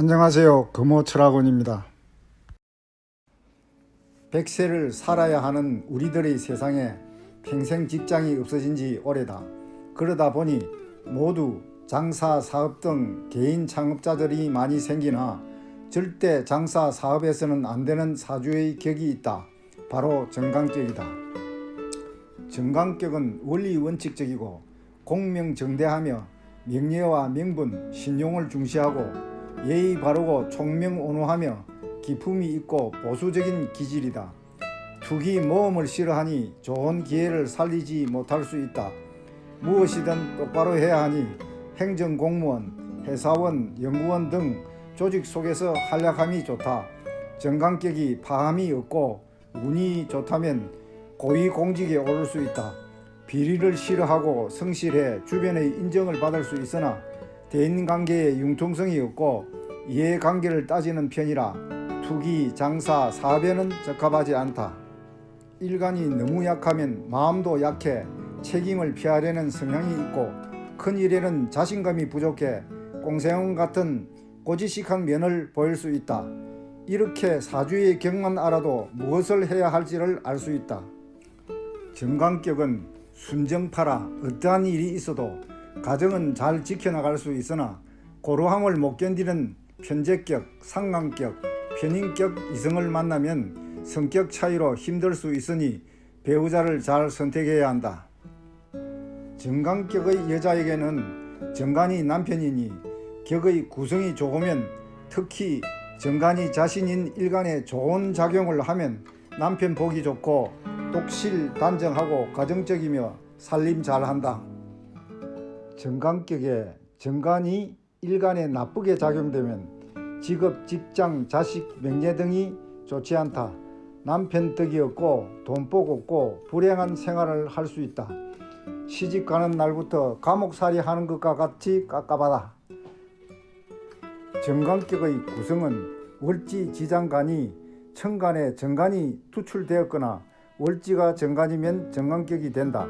안녕하세요. 금호철학원입니다. 백세를 살아야 하는 우리들의 세상에 평생 직장이 없어진 지 오래다. 그러다 보니 모두 장사, 사업 등 개인 창업자들이 많이 생기나 절대 장사, 사업에서는 안 되는 사주의 격이 있다. 바로 정강격이다. 정강격은 원리 원칙적이고 공명정대하며 명예와 명분, 신용을 중시하고 예의 바르고 총명온호하며 기품이 있고 보수적인 기질이다. 투기 모험을 싫어하니 좋은 기회를 살리지 못할 수 있다. 무엇이든 똑바로 해야 하니 행정공무원, 회사원, 연구원 등 조직 속에서 활약함이 좋다. 정강격이 파함이 없고 운이 좋다면 고위공직에 오를 수 있다. 비리를 싫어하고 성실해 주변의 인정을 받을 수 있으나 대인관계에 융통성이 없고 이해관계를 따지는 편이라 투기, 장사, 사업에는 적합하지 않다. 일간이 너무 약하면 마음도 약해 책임을 피하려는 성향이 있고 큰 일에는 자신감이 부족해 공세형 같은 고지식한 면을 보일 수 있다. 이렇게 사주의 격만 알아도 무엇을 해야 할지를 알 수 있다. 정강격은 순정파라 어떠한 일이 있어도 가정은 잘 지켜나갈 수 있으나 고루함을 못 견디는 편제격, 상강격, 편인격 이성을 만나면 성격 차이로 힘들 수 있으니 배우자를 잘 선택해야 한다. 정강격의 여자에게는 정간이 남편이니 격의 구성이 좋으면 특히 정간이 자신인 일간에 좋은 작용을 하면 남편 보기 좋고 독실 단정하고 가정적이며 살림 잘한다. 정강격에 정간이 일간에 나쁘게 작용되면 직업, 직장, 자식, 명예 등이 좋지 않다. 남편 덕이 없고 돈복 없고 불행한 생활을 할 수 있다. 시집 가는 날부터 감옥살이 하는 것과 같이 깝깝하다. 정강격의 구성은 월지 지장간이 천간에 정간이 투출되었거나 월지가 정간이면 정강격이 된다.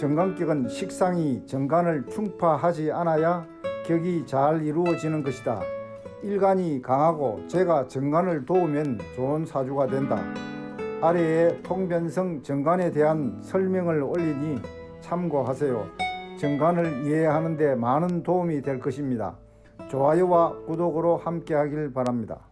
정강격은 식상이 정간을 충파하지 않아야 격이 잘 이루어지는 것이다. 일간이 강하고 제가 정간을 도우면 좋은 사주가 된다. 아래에 통변성 정간에 대한 설명을 올리니 참고하세요. 정간을 이해하는 데 많은 도움이 될 것입니다. 좋아요와 구독으로 함께 하길 바랍니다.